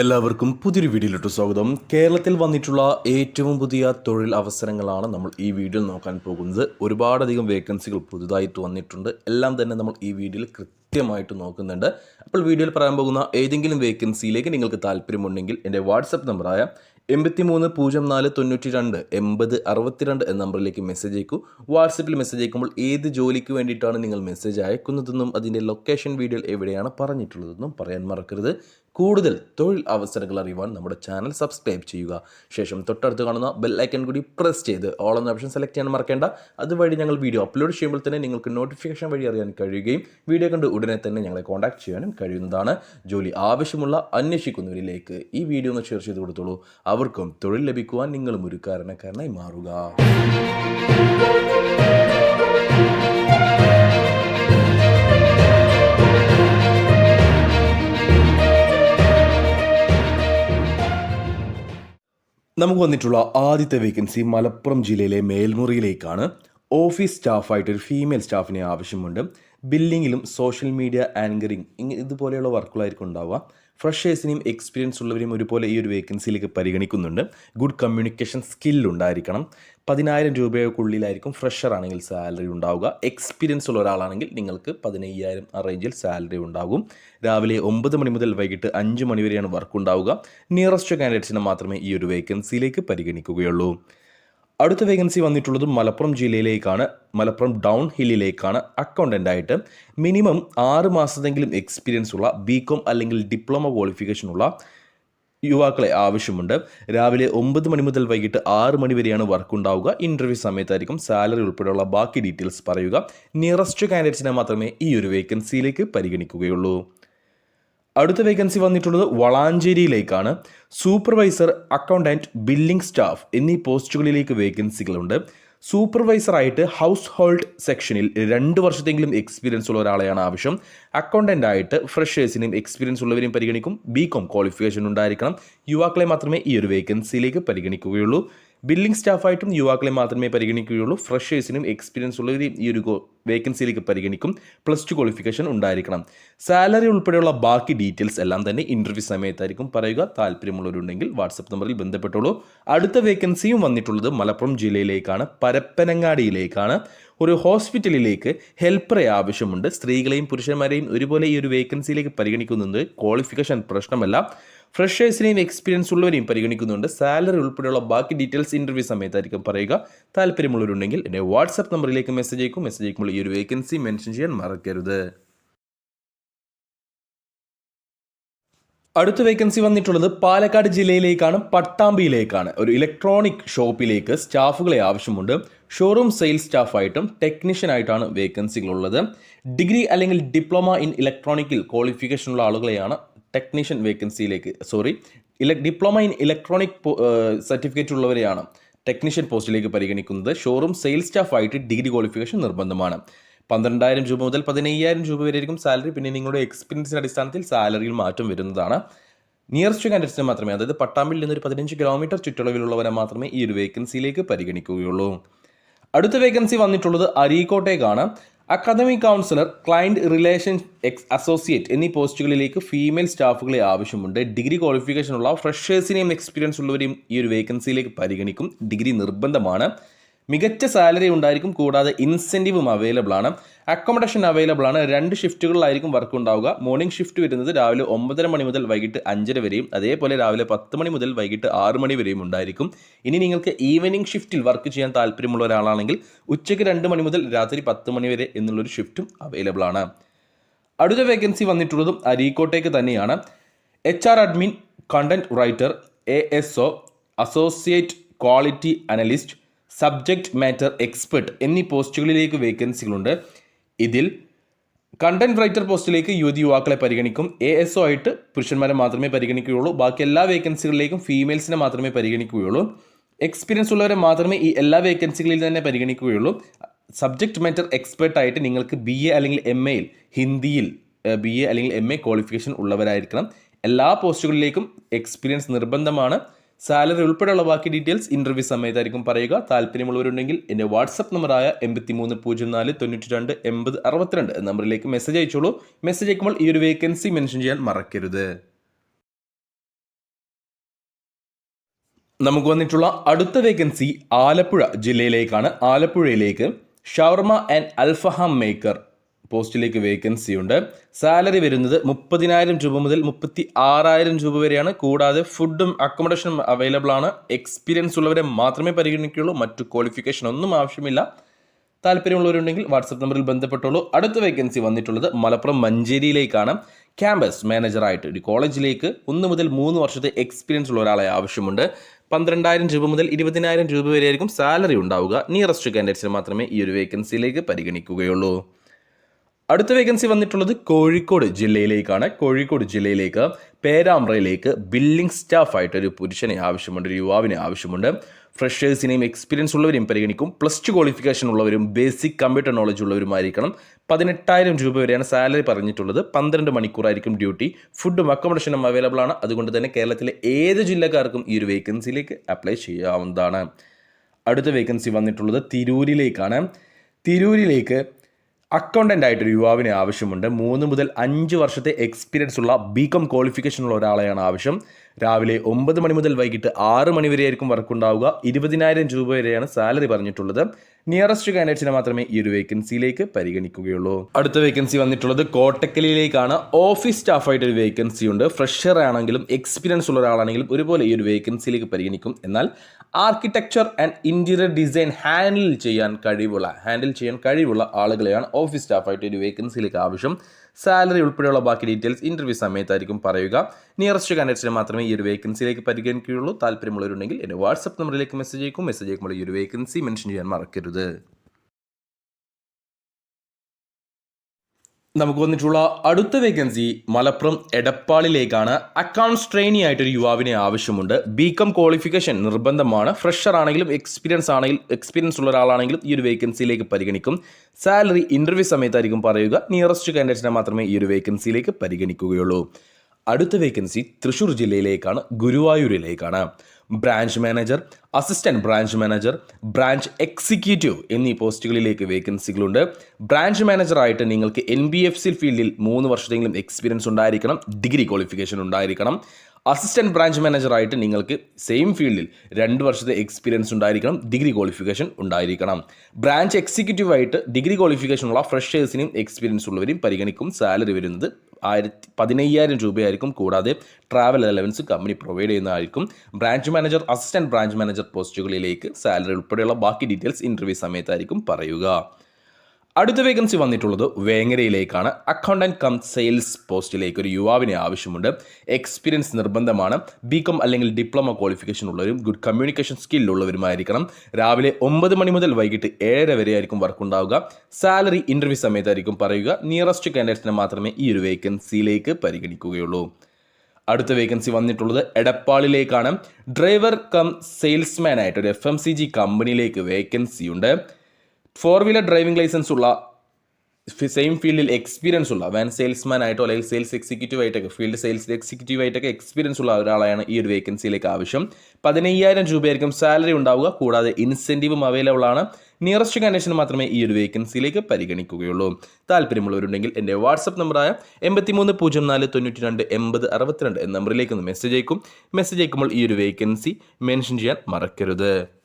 എല്ലാവർക്കും പുതിയൊരു വീഡിയോയിലോട്ട് സ്വാഗതം. കേരളത്തിൽ വന്നിട്ടുള്ള ഏറ്റവും പുതിയ തൊഴിൽ അവസരങ്ങളാണ് നമ്മൾ ഈ വീഡിയോയിൽ നോക്കാൻ പോകുന്നത്. ഒരുപാടധികം വേക്കൻസികൾ പുതുതായിട്ട് വന്നിട്ടുണ്ട്. എല്ലാം തന്നെ നമ്മൾ ഈ വീഡിയോയിൽ കൃത്യമായിട്ട് നോക്കുന്നുണ്ട്. അപ്പോൾ വീഡിയോയിൽ പറയാൻ പോകുന്ന ഏതെങ്കിലും വേക്കൻസിയിലേക്ക് നിങ്ങൾക്ക് താല്പര്യമുണ്ടെങ്കിൽ എന്റെ വാട്സപ്പ് നമ്പറായ എൺപത്തി മൂന്ന് പൂജ്യം നാല് തൊണ്ണൂറ്റി രണ്ട് എൺപത് അറുപത്തിരണ്ട് എന്ന നമ്പറിലേക്ക് മെസ്സേജ് അയക്കൂ. വാട്സപ്പിൽ മെസ്സേജ് അയക്കുമ്പോൾ ഏത് ജോലിക്ക് വേണ്ടിയിട്ടാണ് നിങ്ങൾ മെസ്സേജ് അയക്കുന്നതെന്നും അതിന്റെ ലൊക്കേഷൻ വീഡിയോയിൽ എവിടെയാണ് പറഞ്ഞിട്ടുള്ളതെന്നും പറയാൻ മറക്കരുത്. കൂടുതൽ തൊഴിൽ അവസരങ്ങൾ അറിയുവാൻ നമ്മുടെ ചാനൽ സബ്സ്ക്രൈബ് ചെയ്യുക. ശേഷം തൊട്ടടുത്ത് കാണുന്ന ബെൽ ഐക്കൺ കൂടി പ്രസ് ചെയ്ത് ഓൾ എന്ന ഓപ്ഷൻ സെലക്ട് ചെയ്യാൻ മറക്കേണ്ട. അതുവഴി ഞങ്ങൾ വീഡിയോ അപ്ലോഡ് ചെയ്യുമ്പോൾ തന്നെ നിങ്ങൾക്ക് നോട്ടിഫിക്കേഷൻ വഴി അറിയാൻ കഴിയുകയും വീഡിയോ കണ്ട് ഉടനെ തന്നെ ഞങ്ങളെ കോൺടാക്ട് ചെയ്യാനും കഴിയുന്നതാണ്. ജോലി ആവശ്യമുള്ള അന്വേഷിക്കുന്നവരിലേക്ക് ഈ വീഡിയോ ഒന്ന് ഷെയർ ചെയ്ത് കൊടുത്തോളൂ. അവർക്കും തൊഴിൽ ലഭിക്കുവാൻ നിങ്ങളും ഒരു കാരണക്കാരനായി മാറുക. നമുക്ക് വന്നിട്ടുള്ള ആദ്യത്തെ വേക്കൻസി മലപ്പുറം ജില്ലയിലെ മേൽമുറിയിലേക്കാണ്. ഓഫീസ് സ്റ്റാഫായിട്ട് ഒരു ഫീമെയിൽ സ്റ്റാഫിനെ ആവശ്യമുണ്ട്. ബില്ലിങ്ങിലും സോഷ്യൽ മീഡിയ ആങ്കറിങ് ഇതുപോലെയുള്ള വർക്കുകളായിരിക്കും ഉണ്ടാവുക. ഫ്രഷേഴ്സിനെയും എക്സ്പീരിയൻസ് ഉള്ളവരെയും ഒരുപോലെ ഈ ഒരു വേക്കൻസിയിലേക്ക് പരിഗണിക്കുന്നുണ്ട്. ഗുഡ് കമ്മ്യൂണിക്കേഷൻ സ്കിൽ ഉണ്ടായിരിക്കണം. പതിനായിരം രൂപയ്ക്കുള്ളിലായിരിക്കും ഫ്രഷർ ആണെങ്കിൽ സാലറി ഉണ്ടാവുക. എക്സ്പീരിയൻസ് ഉള്ള ഒരാളാണെങ്കിൽ നിങ്ങൾക്ക് പതിനയ്യായിരം ആ റേഞ്ചിൽ സാലറി ഉണ്ടാകും. രാവിലെ ഒമ്പത് മണി മുതൽ വൈകിട്ട് അഞ്ച് മണി വരെയാണ് വർക്ക് ഉണ്ടാവുക. നിയറസ്റ്റ് കാൻഡിഡേറ്റ്സിനെ മാത്രമേ ഈ ഒരു വേക്കൻസിയിലേക്ക് പരിഗണിക്കുകയുള്ളൂ. അടുത്ത വേക്കൻസി വന്നിട്ടുള്ളത് മലപ്പുറം ജില്ലയിലേക്കാണ്. മലപ്പുറം ഡൗൺ ഹില്ലിലേക്കാണ്. അക്കൗണ്ടന്റ് ആയിട്ട് മിനിമം ആറ് മാസത്തെങ്കിലും എക്സ്പീരിയൻസ് ഉള്ള ബി കോം അല്ലെങ്കിൽ ഡിപ്ലോമ ക്വാളിഫിക്കേഷൻ ഉള്ള യുവാക്കളെ ആവശ്യമുണ്ട്. രാവിലെ ഒമ്പത് മണി മുതൽ വൈകിട്ട് ആറ് മണി വരെയാണ് വർക്ക് ഉണ്ടാവുക. ഇന്റർവ്യൂ സമയത്തായിരിക്കും സാലറി ഉൾപ്പെടെയുള്ള ബാക്കി ഡീറ്റെയിൽസ് പറയുക. നിയറസ്റ്റ് കാൻഡിഡേറ്റ്സിനെ മാത്രമേ ഈ ഒരു വേക്കൻസിയിലേക്ക് പരിഗണിക്കുകയുള്ളൂ. അടുത്ത വേക്കൻസി വന്നിട്ടുള്ളത് വളാഞ്ചേരിയിലേക്കാണ്. സൂപ്പർവൈസർ അക്കൗണ്ടന്റ് ബില്ലിംഗ് സ്റ്റാഫ് എന്നീ പോസ്റ്റുകളിലേക്ക് വേക്കൻസികളുണ്ട് സൂപ്പർവൈസറായിട്ട് ഹൗസ് ഹോൾഡ് സെക്ഷനിൽ രണ്ട് വർഷത്തെങ്കിലും എക്സ്പീരിയൻസ് ഉള്ള ഒരാളെയാണ് ആവശ്യം. അക്കൗണ്ടന്റ് ആയിട്ട് ഫ്രഷേഴ്സിനെയും എക്സ്പീരിയൻസ് ഉള്ളവരെയും പരിഗണിക്കും. ബി കോം ക്വാളിഫിക്കേഷൻ ഉണ്ടായിരിക്കണം. യുവാക്കളെ മാത്രമേ ഈ ഒരു വേക്കൻസിയിലേക്ക് പരിഗണിക്കുകയുള്ളൂ. ബില്ലിംഗ് സ്റ്റാഫായിട്ടും യുവാക്കളെ മാത്രമേ പരിഗണിക്കുകയുള്ളൂ. ഫ്രഷേഴ്സിനും എക്സ്പീരിയൻസ് ഉള്ളവരെയും ഈ ഒരു വേക്കൻസിയിലേക്ക് പരിഗണിക്കും. പ്ലസ് ടു ക്വാളിഫിക്കേഷൻ ഉണ്ടായിരിക്കണം. സാലറി ഉൾപ്പെടെയുള്ള ബാക്കി ഡീറ്റെയിൽസ് എല്ലാം തന്നെ ഇന്റർവ്യൂ സമയത്തായിരിക്കും പറയുക. താല്പര്യമുള്ളവരുണ്ടെങ്കിൽ വാട്സപ്പ് നമ്പറിൽ ബന്ധപ്പെട്ടോളൂ. അടുത്ത വേക്കൻസിയും വന്നിട്ടുള്ളത് മലപ്പുറം ജില്ലയിലേക്കാണ്. പരപ്പനങ്ങാടിയിലേക്കാണ്. ഒരു ഹോസ്പിറ്റലിലേക്ക് ഹെൽപ്പറെ ആവശ്യമുണ്ട്. സ്ത്രീകളെയും പുരുഷന്മാരെയും ഒരുപോലെ ഈ ഒരു വേക്കൻസിയിലേക്ക് പരിഗണിക്കുന്നുണ്ട് ക്വാളിഫിക്കേഷൻ പ്രശ്നമല്ല. ഫ്രഷേഴ്സിനെയും എക്സ്പീരിയൻസ് ഉള്ളവരെയും പരിഗണിക്കുന്നുണ്ട്. സാലറി ഉൾപ്പെടെയുള്ള ബാക്കി ഡീറ്റെയിൽസ് ഇന്റർവ്യൂ സമയത്തായിരിക്കും പറയുക. താല്പര്യമുള്ളവരുണ്ടെങ്കിൽ എന്റെ വാട്സപ്പ് നമ്പറിലേക്ക് മെസ്സേജ് അയക്കും. മെസ്സേജ് അയക്കുമ്പോൾ ഈ ഒരു വേക്കൻസി മെൻഷൻ ചെയ്യാൻ മറക്കരുത്. അടുത്ത വേക്കൻസി വന്നിട്ടുള്ളത് പാലക്കാട് ജില്ലയിലേക്കാണ് പട്ടാമ്പിയിലേക്കാണ്. ഒരു ഇലക്ട്രോണിക് ഷോപ്പിലേക്ക് സ്റ്റാഫുകളെ ആവശ്യമുണ്ട്. ഷോറൂം സെയിൽസ് സ്റ്റാഫായിട്ടും ടെക്നീഷ്യനായിട്ടാണ് വേക്കൻസികളുള്ളത് ഡിഗ്രി അല്ലെങ്കിൽ ഡിപ്ലോമ ഇൻ ഇലക്ട്രോണിക്കിൽ ക്വാളിഫിക്കേഷനുള്ള ആളുകളെയാണ് ടെക്നീഷ്യൻ വേക്കൻസിയിലേക്ക് സോറി ഇലക് ഡിപ്ലോമ ഇൻ ഇലക്ട്രോണിക് സർട്ടിഫിക്കറ്റ് ഉള്ളവരെയാണ് ടെക്നീഷ്യൻ പോസ്റ്റിലേക്ക് പരിഗണിക്കുന്നത്. ഷോറൂം സെയിൽസ് സ്റ്റാഫായിട്ട് ഡിഗ്രി ക്വാളിഫിക്കേഷൻ നിർബന്ധമാണ്. പന്ത്രണ്ടായിരം രൂപ മുതൽ പതിനയ്യായിരം രൂപ വരെയായിരിക്കും സാലറി പിന്നെ നിങ്ങളുടെ എക്സ്പീരിയൻസിന്റെ അടിസ്ഥാനത്തിൽ സാലറിയിൽ മാറ്റം വരുന്നതാണ്. നിയറസ്റ്റ് കാൻഡിഡേറ്റ്സിന് മാത്രമേ അതായത് പട്ടാമ്പിൽ നിന്ന് ഒരു പതിനഞ്ച് കിലോമീറ്റർ ചുറ്റളവിലുള്ളവരെ മാത്രമേ ഈ ഒരു വേക്കൻസിയിലേക്ക് പരിഗണിക്കുകയുള്ളൂ. അടുത്ത വേക്കൻസി വന്നിട്ടുള്ളത് അരീക്കോട്ടേക്കാണ്. Academic counsellor client relation ex associate എന്നീ പോസ്റ്റുകളിലേക്ക് ഫീമെയിൽ സ്റ്റാഫുകളെ ആവശ്യമുണ്ട്. ഡിഗ്രി ക്വാളിഫിക്കേഷനുള്ള ഫ്രഷേഴ്സിനെയും എക്സ്പീരിയൻസ് ഉള്ളവരെയും ഈ ഒരു വേക്കൻസിയിലേക്ക് പരിഗണിക്കും. ഡിഗ്രി നിർബന്ധമാണ്. മികച്ച സാലറി ഉണ്ടായിരിക്കും കൂടാതെ ഇൻസെന്റീവും അവൈലബിൾ ആണ്. അക്കോമഡേഷൻ അവൈലബിൾ ആണ്. രണ്ട് ഷിഫ്റ്റുകളിലായിരിക്കും വർക്ക് ഉണ്ടാവുക. മോർണിംഗ് ഷിഫ്റ്റ് വരുന്നത് രാവിലെ ഒമ്പതര മണി മുതൽ വൈകിട്ട് അഞ്ചര വരെയും അതേപോലെ രാവിലെ പത്ത് മണി മുതൽ വൈകിട്ട് ആറ് മണി വരെയും ഉണ്ടായിരിക്കും. ഇനി നിങ്ങൾക്ക് ഈവനിങ് ഷിഫ്റ്റിൽ വർക്ക് ചെയ്യാൻ താല്പര്യമുള്ള ഒരാളാണെങ്കിൽ ഉച്ചയ്ക്ക് രണ്ട് മണി മുതൽ രാത്രി പത്ത് മണി വരെ എന്നുള്ളൊരു ഷിഫ്റ്റും അവൈലബിൾ ആണ്. അടുത്ത വേക്കൻസി വന്നിട്ടുള്ളതും അരീക്കോട്ടേക്ക് തന്നെയാണ്. H R admin content writer A S O associate quality analyst subject matter expert എന്നീ പോസ്റ്റുകളിലേക്ക് വേക്കൻസികളുണ്ട് ഇതിൽ കണ്ടന്റ് റൈറ്റർ പോസ്റ്റിലേക്ക് യുവതി യുവാക്കളെ പരിഗണിക്കും. എ എസ് ഒ ആയിട്ട് പുരുഷന്മാരെ മാത്രമേ പരിഗണിക്കുകയുള്ളൂ. ബാക്കി എല്ലാ വേക്കൻസികളിലേക്കും ഫീമെയിൽസിനെ മാത്രമേ പരിഗണിക്കുകയുള്ളൂ. എക്സ്പീരിയൻസ് ഉള്ളവരെ മാത്രമേ ഈ എല്ലാ വേക്കൻസികളിൽ തന്നെ പരിഗണിക്കുകയുള്ളൂ. സബ്ജക്റ്റ് മാറ്റർ എക്സ്പെർട്ട് ആയിട്ട് നിങ്ങൾക്ക് ബി എ അല്ലെങ്കിൽ എം എയിൽ ഹിന്ദിയിൽ ബി എ അല്ലെങ്കിൽ എം എ ക്വാളിഫിക്കേഷൻ ഉള്ളവരായിരിക്കണം. എല്ലാ പോസ്റ്റുകളിലേക്കും എക്സ്പീരിയൻസ് നിർബന്ധമാണ്. സാലറി ഉൾപ്പെടെയുള്ള ബാക്കി ഡീറ്റെയിൽസ് ഇന്റർവ്യൂ സമയത്തായിരിക്കും പറയുക. താല്പര്യമുള്ളവരുണ്ടെങ്കിൽ എന്റെ വാട്സ്ആപ്പ് നമ്പറായ എൺപത്തി മൂന്ന് പൂജ്യം നാല് തൊണ്ണൂറ്റി രണ്ട് എൺപത് അറുപത്തിരണ്ട് നമ്പറിലേക്ക് മെസ്സേജ് അയച്ചോളൂ. മെസ്സേജ് അയക്കുമ്പോൾ ഈ ഒരു വേക്കൻസി മെൻഷൻ ചെയ്യാൻ മറക്കരുത്. നമുക്ക് വന്നിട്ടുള്ള അടുത്ത വേക്കൻസി ആലപ്പുഴ ജില്ലയിലേക്കാണ്. ആലപ്പുഴയിലേക്ക് ഷവർമ ആൻഡ് അൽഫഹാം മേക്കർ പോസ്റ്റിലേക്ക് വേക്കൻസി ഉണ്ട്. സാലറി വരുന്നത് മുപ്പതിനായിരം രൂപ മുതൽ മുപ്പത്തി ആറായിരം രൂപ വരെയാണ്. കൂടാതെ ഫുഡും അക്കോമഡേഷനും അവൈലബിൾ ആണ്. എക്സ്പീരിയൻസ് ഉള്ളവരെ മാത്രമേ പരിഗണിക്കുകയുള്ളൂ. മറ്റു ക്വാളിഫിക്കേഷൻ ഒന്നും ആവശ്യമില്ല. താല്പര്യമുള്ളവരുണ്ടെങ്കിൽ വാട്സപ്പ് നമ്പറിൽ ബന്ധപ്പെട്ടോളൂ. അടുത്ത വേക്കൻസി വന്നിട്ടുള്ളത് മലപ്പുറം മഞ്ചേരിയിലേക്കാണ്. ക്യാമ്പസ് മാനേജറായിട്ട് ഒരു കോളേജിലേക്ക് ഒന്ന് മുതൽ മൂന്ന് വർഷത്തെ എക്സ്പീരിയൻസ് ഉള്ള ഒരാളെ ആവശ്യമുണ്ട്. പന്ത്രണ്ടായിരം രൂപ മുതൽ ഇരുപതിനായിരം രൂപ വരെയായിരിക്കും സാലറി ഉണ്ടാവുക. നിയറസ്റ്റ് കാൻഡിഡേറ്റ്സിന് മാത്രമേ ഈ ഒരു വേക്കൻസിയിലേക്ക് പരിഗണിക്കുകയുള്ളൂ. അടുത്ത വേക്കൻസി വന്നിട്ടുള്ളത് കോഴിക്കോട് ജില്ലയിലേക്കാണ്. കോഴിക്കോട് ജില്ലയിലേക്ക് പേരാമ്പ്രയിലേക്ക് ബില്ലിംഗ് സ്റ്റാഫായിട്ട് ഒരു പുരുഷനെ ആവശ്യമുണ്ട് ഒരു യുവാവിനെ ആവശ്യമുണ്ട്. ഫ്രഷേഴ്സിനെയും എക്സ്പീരിയൻസ് ഉള്ളവരെയും പരിഗണിക്കും. പ്ലസ് ടു ക്വാളിഫിക്കേഷൻ ഉള്ളവരും ബേസിക് കമ്പ്യൂട്ടർ നോളജ് ഉള്ളവരുമായിരിക്കണം. പതിനെട്ടായിരം രൂപ വരെയാണ് സാലറി പറഞ്ഞിട്ടുള്ളത്. പന്ത്രണ്ട് മണിക്കൂറായിരിക്കും ഡ്യൂട്ടി ഫുഡും അക്കോമഡേഷനും അവൈലബിൾ ആണ്. അതുകൊണ്ട് തന്നെ കേരളത്തിലെ ഏത് ജില്ലക്കാർക്കും ഈ ഒരു വേക്കൻസിയിലേക്ക് അപ്ലൈ ചെയ്യാവുന്നതാണ്. അടുത്ത വേക്കൻസി വന്നിട്ടുള്ളത് തിരൂരിലേക്കാണ്. തിരൂരിലേക്ക് അക്കൗണ്ടന്റ് ആയിട്ടൊരു യുവാവിനെ ആവശ്യമുണ്ട്. മൂന്ന് മുതൽ അഞ്ച് വർഷത്തെ എക്സ്പീരിയൻസ് ഉള്ള ബി കോം ക്വാളിഫിക്കേഷൻ ഉള്ള ഒരാളെയാണ് ആവശ്യം. രാവിലെ ഒമ്പത് മണി മുതൽ വൈകിട്ട് ആറ് മണി വരെ വരെയായിരിക്കും വർക്ക് ഉണ്ടാവുക. ഇരുപതിനായിരം രൂപ വരെയാണ് സാലറി പറഞ്ഞിട്ടുള്ളത്. നിയറസ്റ്റ് കാൻഡിഡേറ്റ്സിനെ മാത്രമേ ഈ ഒരു വേക്കൻസിയിലേക്ക് പരിഗണിക്കുകയുള്ളൂ. അടുത്ത വേക്കൻസി വന്നിട്ടുള്ളത് കോട്ടക്കലിലേക്കാണ് ഓഫീസ് സ്റ്റാഫായിട്ട് ഒരു വേക്കൻസി ഉണ്ട്. ഫ്രഷർ ആണെങ്കിലും എക്സ്പീരിയൻസ് ഉള്ള ഒരാളാണെങ്കിലും ഒരുപോലെ ഈ ഒരു വേക്കൻസിയിലേക്ക് പരിഗണിക്കും. എന്നാൽ architecture and interior design handle ചെയ്യാൻ കഴിവുള്ള ഹാൻഡിൽ ചെയ്യാൻ കഴിവുള്ള ആളുകളെയാണ് ഓഫീസ് സ്റ്റാഫായിട്ട് ഒരു വേക്കൻസിയിലേക്ക് ആവശ്യം. സാലറി ഉൾപ്പെടെയുള്ള ബാക്കി ഡീറ്റെയിൽസ് ഇന്റർവ്യൂ സമയത്തായിരിക്കും പറയുക. നിയറസ്റ്റ് കാൻഡിഡേറ്റ്സിന് മാത്രമേ ഈ ഒരു വേക്കൻസിയിലേക്ക് പരിഗണിക്കുകയുള്ളൂ. താല്പര്യമുള്ളവരുണ്ടെങ്കിൽ എന്റെ വാട്സപ്പ് നമ്പറിലേക്ക് മെസ്സേജ് അയക്കും. മെസ്സേജ് അയക്കുമ്പോൾ ഈ ഒരു വേക്കൻസി മെൻഷൻ ചെയ്യാൻ മറക്കരുത്. നമുക്ക് വന്നിട്ടുള്ള അടുത്ത വേക്കൻസി മലപ്പുറം എടപ്പാളിലേക്കാണ്. അക്കൗണ്ട്സ് ട്രെയിനി ആയിട്ടൊരു യുവാവിനെ ആവശ്യമുണ്ട്. ബി കോം ക്വാളിഫിക്കേഷൻ നിർബന്ധമാണ്. ഫ്രഷർ ആണെങ്കിലും എക്സ്പീരിയൻസ് ആണെങ്കിലും എക്സ്പീരിയൻസ് ഉള്ള ഒരാളാണെങ്കിലും ഈ ഒരു വേക്കൻസിയിലേക്ക് പരിഗണിക്കും. സാലറി ഇന്റർവ്യൂ സമയത്തായിരിക്കും പറയുക. നിയറസ്റ്റ് കാൻഡിഡേറ്റിനെ മാത്രമേ ഈ ഒരു വേക്കൻസിയിലേക്ക് പരിഗണിക്കുകയുള്ളൂ. അടുത്ത വേക്കൻസി തൃശ്ശൂർ ജില്ലയിലേക്കാണ് ഗുരുവായൂരിലേക്കാണ്. Branch manager assistant branch manager branch executive എന്നീ പോസ്റ്റുകളിലേക്ക് വേക്കൻസികളുണ്ട് ബ്രാഞ്ച് മാനേജറായിട്ട് നിങ്ങൾക്ക് എൻ ബി എഫ് സി ഫീൽഡിൽ മൂന്ന് വർഷത്തെങ്കിലും എക്സ്പീരിയൻസ് ഉണ്ടായിരിക്കണം ഡിഗ്രി ക്വാളിഫിക്കേഷൻ ഉണ്ടായിരിക്കണം. അസിസ്റ്റന്റ് ബ്രാഞ്ച് മാനേജറായിട്ട് നിങ്ങൾക്ക് സെയിം ഫീൽഡിൽ രണ്ട് വർഷത്തെ എക്സ്പീരിയൻസ് ഉണ്ടായിരിക്കണം ഡിഗ്രി ക്വാളിഫിക്കേഷൻ ഉണ്ടായിരിക്കണം. ബ്രാഞ്ച് എക്സിക്യൂട്ടീവ് ആയിട്ട് ഡിഗ്രി ക്വാളിഫിക്കേഷനുള്ള ഫ്രഷേഴ്സിനെയും എക്സ്പീരിയൻസ് ഉള്ളവരെയും പരിഗണിക്കും സാലറി വരുന്നത് ആയിരത്തി പതിനയ്യായിരം രൂപയായിരിക്കും. കൂടാതെ ട്രാവൽ അലവൻസ് കമ്പനി പ്രൊവൈഡ് ചെയ്യുന്നതായിരിക്കും. Branch manager assistant branch manager പോസ്റ്റുകളിലേക്ക് salary ഉൾപ്പെടെയുള്ള ബാക്കി ഡീറ്റെയിൽസ് ഇന്റർവ്യൂ സമയത്തായിരിക്കും പറയുക. അടുത്ത വേക്കൻസി വന്നിട്ടുള്ളത് വേങ്ങരയിലേക്കാണ്. അക്കൗണ്ടന്റ് കം സെയിൽസ് പോസ്റ്റിലേക്ക് ഒരു യുവാവിനെ ആവശ്യമുണ്ട്. എക്സ്പീരിയൻസ് നിർബന്ധമാണ്. ബി കോം അല്ലെങ്കിൽ ഡിപ്ലോമ ക്വാളിഫിക്കേഷൻ ഉള്ളവരും ഗുഡ് കമ്മ്യൂണിക്കേഷൻ സ്കിൽ ഉള്ളവരുമായിരിക്കണം. രാവിലെ ഒമ്പത് മണി മുതൽ വൈകിട്ട് ഏഴര വരെ ആയിരിക്കും വർക്ക് ഉണ്ടാവുക. സാലറി ഇന്റർവ്യൂ സമയത്തായിരിക്കും പറയുക. നിയറസ്റ്റ് കാൻഡിഡേറ്റ്സിനെ മാത്രമേ ഈ ഒരു വേക്കൻസിയിലേക്ക് പരിഗണിക്കുകയുള്ളൂ. അടുത്ത വേക്കൻസി വന്നിട്ടുള്ളത് എടപ്പാളിലേക്കാണ്. ഡ്രൈവർ കം സെയിൽസ്മാനായിട്ട് ഒരു എഫ് എം സി ജി കമ്പനിയിലേക്ക് വേക്കൻസി ഉണ്ട്. ഫോർ വീലർ ഡ്രൈവിംഗ് ലൈസൻസ് ഉള്ള സെയിം ഫീൽഡിൽ എക്സ്പീരിയൻസ് ഉള്ള വാൻ സെയിൽസ്മാൻ ആയിട്ടോ അല്ലെങ്കിൽ സെയിൽസ് എക്സിക്യൂട്ടീവ് ആയിട്ടൊക്കെ ഫീൽഡ് സെയിൽസ് എക്സിക്യൂട്ടീവ് ആയിട്ടൊക്കെ എക്സ്പീരിയൻസ് ഉള്ള ഒരാളാണ് ഈ ഒരു വേക്കൻസിയിലേക്ക് ആവശ്യം. പതിനയ്യായിരം രൂപയായിരിക്കും സാലറി ഉണ്ടാവുക കൂടാതെ ഇൻസെന്റീവും അവൈലബിൾ ആണ്. നിയറസ്റ്റ് കണ്ടീഷൻ മാത്രമേ ഈ ഒരു വേക്കൻസിയിലേക്ക് പരിഗണിക്കുകയുള്ളൂ. താല്പര്യമുള്ളവരുണ്ടെങ്കിൽ എന്റെ വാട്സപ്പ് നമ്പറായ എൺപത്തി മൂന്ന് പൂജ്യം നാല് തൊണ്ണൂറ്റി രണ്ട് എൺപത് അറുപത്തിരണ്ട് എന്ന നമ്പറിലേക്ക് ഒന്ന് മെസ്സേജ് അയക്കും. മെസ്സേജ് അയക്കുമ്പോൾ ഈ ഒരു വേക്കൻസി മെൻഷൻ ചെയ്യാൻ മറക്കരുത്.